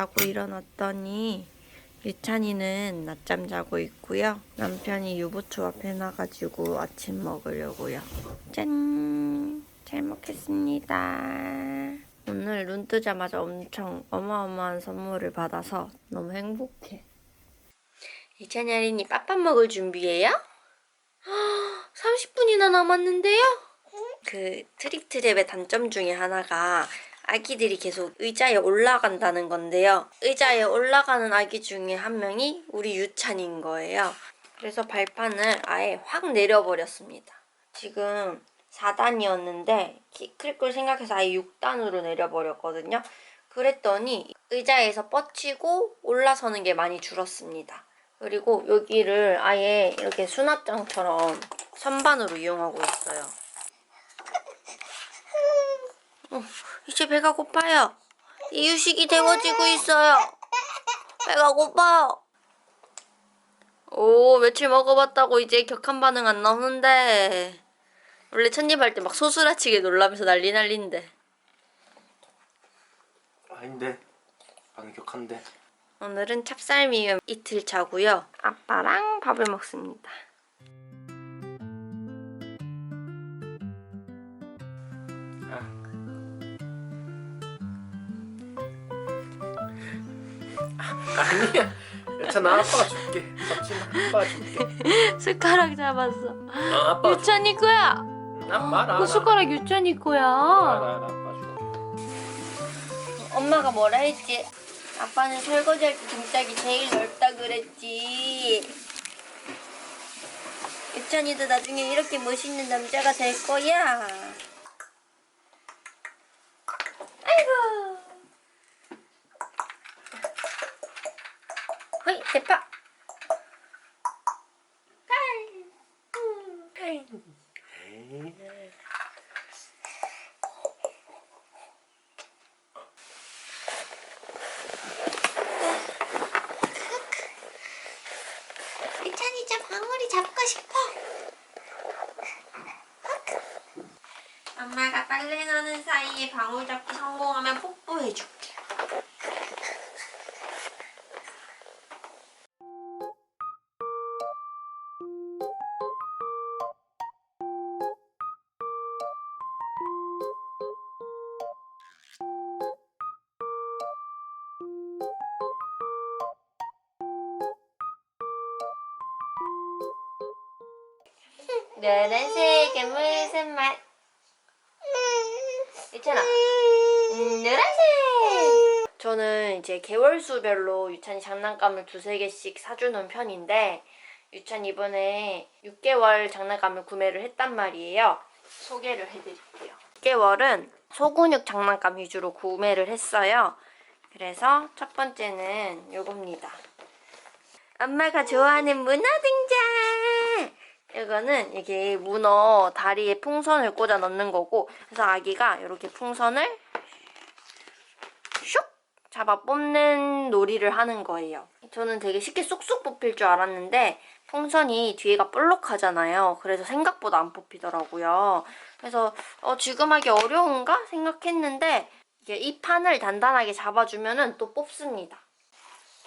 자고 일어났더니 유찬이는 낮잠 자고 있고요. 남편이 유부초밥 해놔가지고 아침 먹으려고요. 짠! 잘 먹겠습니다. 오늘 눈 뜨자마자 엄청 어마어마한 선물을 받아서 너무 행복해. 유찬이 어린이 빠빠 먹을 준비예요? 30분이나 남았는데요? 그 트릭트랩의 단점 중에 하나가 아기들이 계속 의자에 올라간다는 건데요. 의자에 올라가는 아기 중에 한 명이 우리 유찬인 거예요. 그래서 발판을 아예 확 내려버렸습니다. 지금 4단이었는데 키클걸 생각해서 아예 6단으로 내려버렸거든요. 그랬더니 의자에서 뻗치고 올라서는 게 많이 줄었습니다. 그리고 여기를 아예 이렇게 수납장처럼 선반으로 이용하고 있어요. 어, 이제 배가 고파요. 이유식이 데워지고 있어요. 배가 고파요. 오, 며칠 먹어봤다고 이제 격한 반응 안 나오는데. 원래 첫입 할 때 막 소스라치게 놀라면서 난리 난리인데. 아닌데 방금 격한데 오늘은 찹쌀미음 이틀 차고요. 아빠랑 밥을 먹습니다. 아니야 괜찮아 아빠가 줄게 잡지 마 아빠가 줄게 숟가락 잡았어. 어, 아빠가 줄게 유찬이 거야. 아빠 알아 그 숟가락 유찬이 거야. 알아 알아 아빠 줄게 엄마가 뭐라 했지? 아빠는 설거지할 때 등짝이 제일 넓다 그랬지. 유찬이도 나중에 이렇게 멋있는 남자가 될 거야. 아이고. 허이, 대파. 유찬이 저 방울이 잡고 싶어. 엄마가 빨래 넣는 사 이에 방울 잡기 성공하면 뽀뽀해줄게. 노란색은 무슨 맛? 유찬아. 음, 노란색. 저는 이제 개월수별로 유찬이 장난감을 두세 개씩 사주는 편인데 유찬 이번에 6개월 장난감을 구매를 했단 말이에요. 소개를 해드릴게요. 6개월은 소근육 장난감 위주로 구매를 했어요. 그래서 첫 번째는 요겁니다. 엄마가 좋아하는 문어 등장! 이거는 이게 문어 다리에 풍선을 꽂아 넣는 거고 그래서 아기가 이렇게 풍선을 슉 잡아 뽑는 놀이를 하는 거예요. 저는 되게 쉽게 쏙쏙 뽑힐 줄 알았는데 풍선이 뒤에가 볼록하잖아요. 그래서 생각보다 안 뽑히더라고요. 그래서 어, 지금 하기 어려운가 생각했는데 이게 이 판을 단단하게 잡아주면은 또 뽑습니다.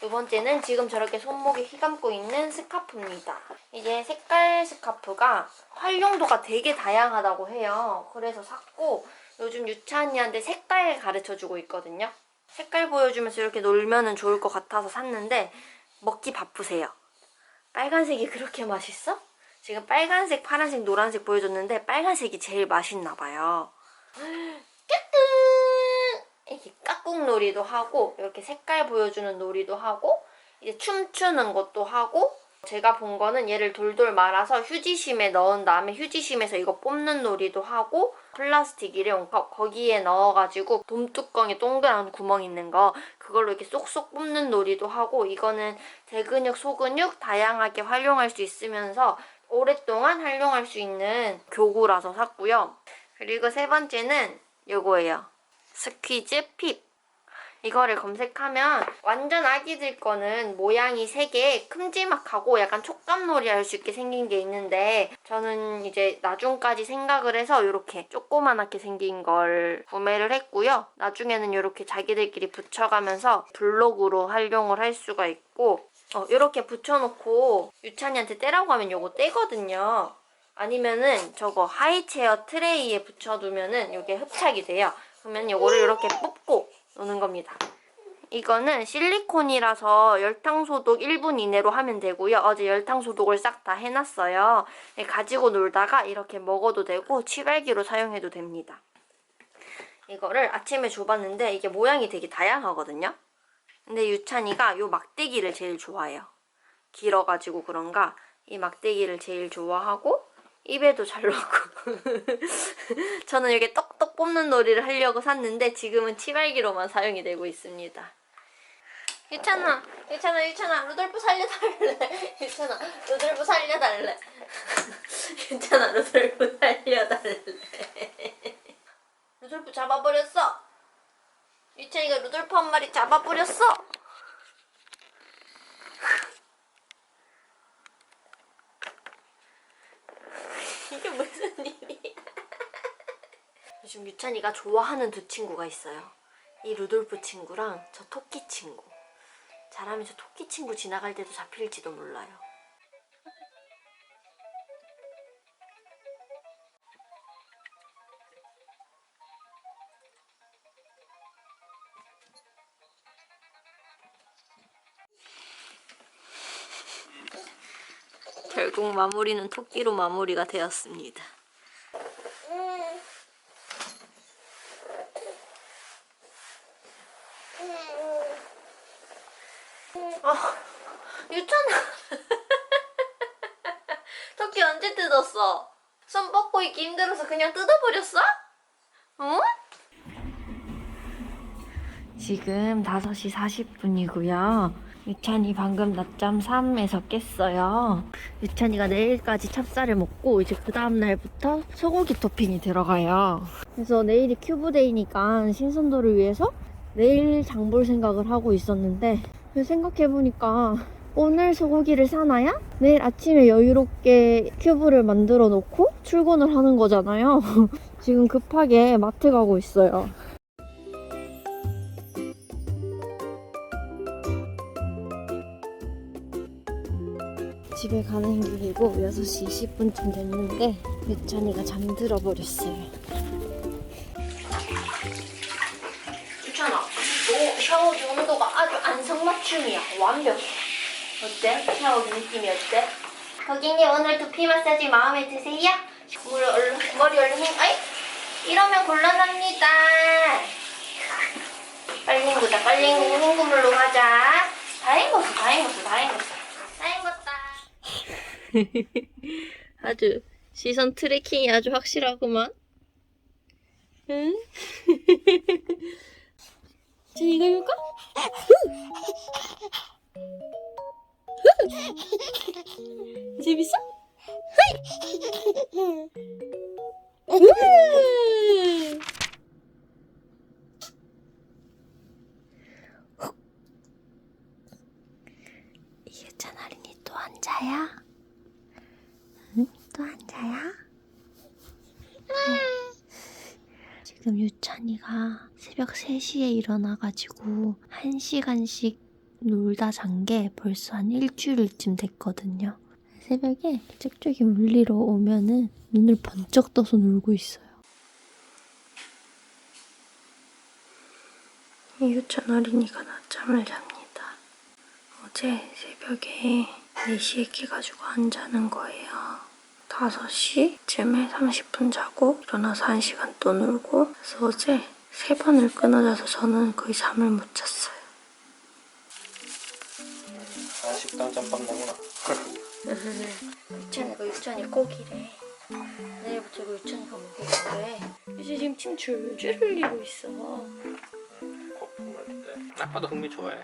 두 번째는 지금 저렇게 손목에 휘감고 있는 스카프입니다. 이게 색깔 스카프가 활용도가 되게 다양하다고 해요. 그래서 샀고 요즘 유찬이한테 색깔 가르쳐주고 있거든요. 색깔 보여주면서 이렇게 놀면 은 좋을 것 같아서 샀는데 먹기 바쁘세요. 빨간색이 그렇게 맛있어? 지금 빨간색, 파란색, 노란색 보여줬는데 빨간색이 제일 맛있나 봐요. 까꿍! 이렇게 깍꿍 놀이도 하고 이렇게 색깔 보여주는 놀이도 하고 이제 춤추는 것도 하고 제가 본 거는 얘를 돌돌 말아서 휴지심에 넣은 다음에 휴지심에서 이거 뽑는 놀이도 하고 플라스틱 일회용 컵 거기에 넣어가지고 돔뚜껑에 동그란 구멍 있는 거 그걸로 이렇게 쏙쏙 뽑는 놀이도 하고 이거는 대근육, 소근육 다양하게 활용할 수 있으면서 오랫동안 활용할 수 있는 교구라서 샀고요. 그리고 세 번째는 요거예요. 스퀴즈 핍. 이거를 검색하면 완전 아기들 거는 모양이 3개 큼지막하고 약간 촉감놀이 할 수 있게 생긴 게 있는데 저는 이제 나중까지 생각을 해서 이렇게 조그만하게 생긴 걸 구매를 했고요. 나중에는 이렇게 자기들끼리 붙여가면서 블록으로 활용을 할 수가 있고 어, 이렇게 붙여놓고 유찬이한테 떼라고 하면 요거 떼거든요. 아니면은 저거 하이체어 트레이에 붙여두면은 이게 흡착이 돼요. 그러면 요거를 이렇게 뽑고 노는 겁니다. 이거는 실리콘이라서 열탕 소독 1분 이내로 하면 되고요. 어제 열탕 소독을 싹 다 해놨어요. 네, 가지고 놀다가 이렇게 먹어도 되고 치발기로 사용해도 됩니다. 이거를 아침에 줘봤는데 이게 모양이 되게 다양하거든요. 근데 유찬이가 요 막대기를 제일 좋아해요. 길어가지고 그런가 이 막대기를 제일 좋아하고 입에도 잘 넣고 저는 이렇게 떡떡 뽑는 놀이를 하려고 샀는데 지금은 치발기로만 사용이 되고 있습니다. 유찬아, 유찬아, 유찬아, 루돌프 살려달래. 유찬아, 루돌프 살려달래. 유찬아, 루돌프 살려달래. 루돌프 잡아버렸어. 유찬이가 루돌프 한 마리 잡아버렸어. 이게 무슨 일이야? 요즘 유찬이가 좋아하는 두 친구가 있어요. 이 루돌프 친구랑 저 토끼 친구. 잘하면 저 토끼 친구 지나갈 때도 잡힐지도 몰라요. 결국 마무리는 토끼로 마무리가 되었습니다. 아, 유찬아. 토끼 언제 뜯었어? 손 뻗고 있기 힘들어서 그냥 뜯어버렸어? 응? 지금 5시 40분이고요. 유찬이 방금 낮잠 3에서 깼어요. 유찬이가 내일까지 찹쌀을 먹고 이제 그 다음날부터 소고기 토핑이 들어가요. 그래서 내일이 큐브데이니까 신선도를 위해서 내일 장 볼 생각을 하고 있었는데 생각해보니까 오늘 소고기를 사놔야 내일 아침에 여유롭게 큐브를 만들어 놓고 출근을 하는 거잖아요. 지금 급하게 마트 가고 있어요. 집에 가는 길이고 6시 20분쯤 됐는데 유찬이가 잠들어 버렸어요. 유찬아, 너 샤워기 온도가 아주 안성맞춤이야. 완벽해. 어때? 샤워기 느낌이 어때? 거기님 오늘 두피 마사지 마음에 드세요? 물 얼른, 머리 얼른 헹, 아이? 이러면 곤란합니다. 빨리 헹구자, 빨리 헹구고 헹구물로 가자. 다 헹궜어, 다 헹궜어, 다 헹궜어. 다 헹궜다. 아주 시선 트래킹이 아주 확실하구만. 응? 자, 이거 해볼까? 재밌어? 으! 유찬 어린이 또 앉아야? 응? 또 앉아야? 지금 유찬이가 새벽 3시에 일어나가지고 1시간씩 놀다 잔 게 벌써 한 일주일쯤 됐거든요. 새벽에 쩍쩍이 물리러 오면은 눈을 번쩍 떠서 놀고 있어요. 유찬 어린이가 낮잠을 잡니다. 어제 새벽에 4시에 깨가지고 안 자는 거예요. 5시쯤에 30분 자고 일어나서 1시간 또 놀고 그래서 어제 세 번을 끊어져서 저는 거의 잠을 못 잤어요. 식당 짬밥 나구나. 유찬이가 유찬이 꼭이래. 내일부터 이거 유찬이가 먹을 거래. 이제 지금 침 줄줄 흘리고 있어. 거품 날 때. 아빠도 흥미 좋아해.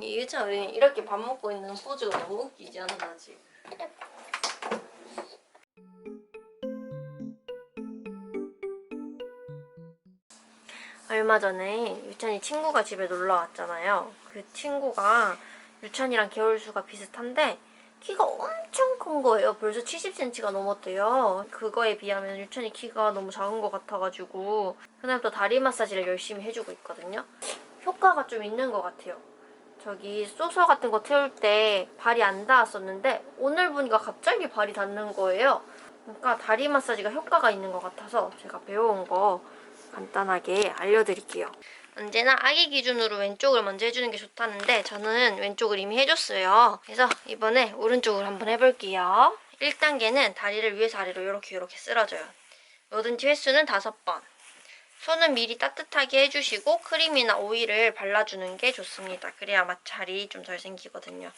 이 유찬 어린이 이렇게 밥 먹고 있는 포즈가 너무 웃기지 않아 지금? 얼마 전에 유찬이 친구가 집에 놀러 왔잖아요. 그 친구가 유찬이랑 겨울수가 비슷한데 키가 엄청 큰 거예요. 벌써 70cm가 넘었대요. 그거에 비하면 유찬이 키가 너무 작은 것 같아가지고 그날부터 다리 마사지를 열심히 해주고 있거든요. 효과가 좀 있는 것 같아요. 저기 소서 같은 거 태울 때 발이 안 닿았었는데 오늘 보니까 갑자기 발이 닿는 거예요. 그러니까 다리 마사지가 효과가 있는 것 같아서 제가 배워온 거 간단하게 알려드릴게요. 언제나 아기 기준으로 왼쪽을 먼저 해주는 게 좋다는데 저는 왼쪽을 이미 해줬어요. 그래서 이번에 오른쪽으로 한번 해볼게요. 1단계는 다리를 위에서 아래로 이렇게 이렇게 쓸어줘요. 뭐든지 횟수는 5번. 손은 미리 따뜻하게 해주시고 크림이나 오일을 발라주는 게 좋습니다. 그래야 마찰이 좀 덜 생기거든요.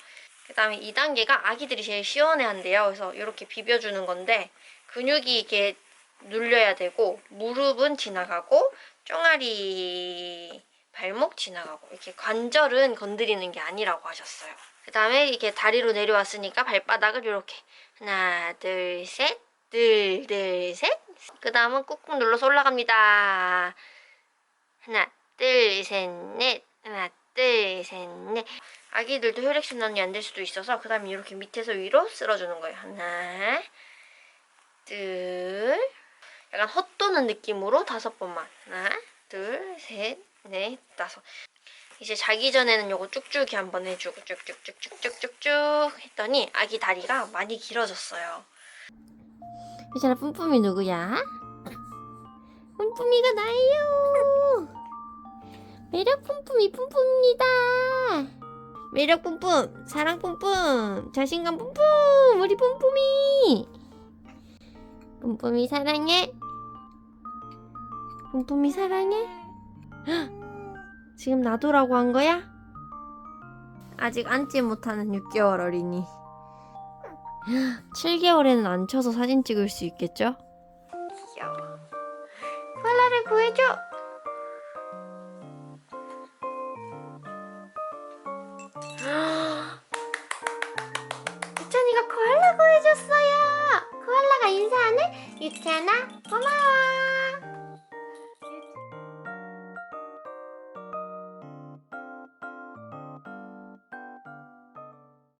그 다음에 2단계가 아기들이 제일 시원해한대요. 그래서 이렇게 비벼주는 건데 근육이 이렇게 눌려야 되고 무릎은 지나가고 쫑아리 발목 지나가고 이렇게 관절은 건드리는 게 아니라고 하셨어요. 그 다음에 이렇게 다리로 내려왔으니까 발바닥을 이렇게 하나 둘 셋 둘 둘 셋 그 다음은 꾹꾹 눌러서 올라갑니다. 하나 둘 셋 넷 하나 둘 셋 넷 아기들도 혈액순환이 안 될 수도 있어서 그 다음에 이렇게 밑에서 위로 쓸어주는 거예요. 하나 둘 약간 헛도는 느낌으로 다섯 번만. 하나 둘셋넷 다섯. 이제 자기 전에는 요거 쭉쭉이 한번 해주고 쭉쭉쭉쭉쭉쭉쭉 했더니 아기 다리가 많이 길어졌어요. 유찬아 뿜뿜이 누구야? 뿜뿜이가 나예요. 매력 뿜뿜이 뿜뿜입니다. 매력 뿜뿜 사랑 뿜뿜 자신감 뿜뿜 우리 뿜뿜이. 뿜뿜이 사랑해. 뿜뿜이 사랑해. 헉, 지금 놔두라고 한 거야? 아직 앉지 못하는 6개월 어린이. 7개월에는 앉혀서 사진 찍을 수 있겠죠? 귀여워. 코알라를 구해줘.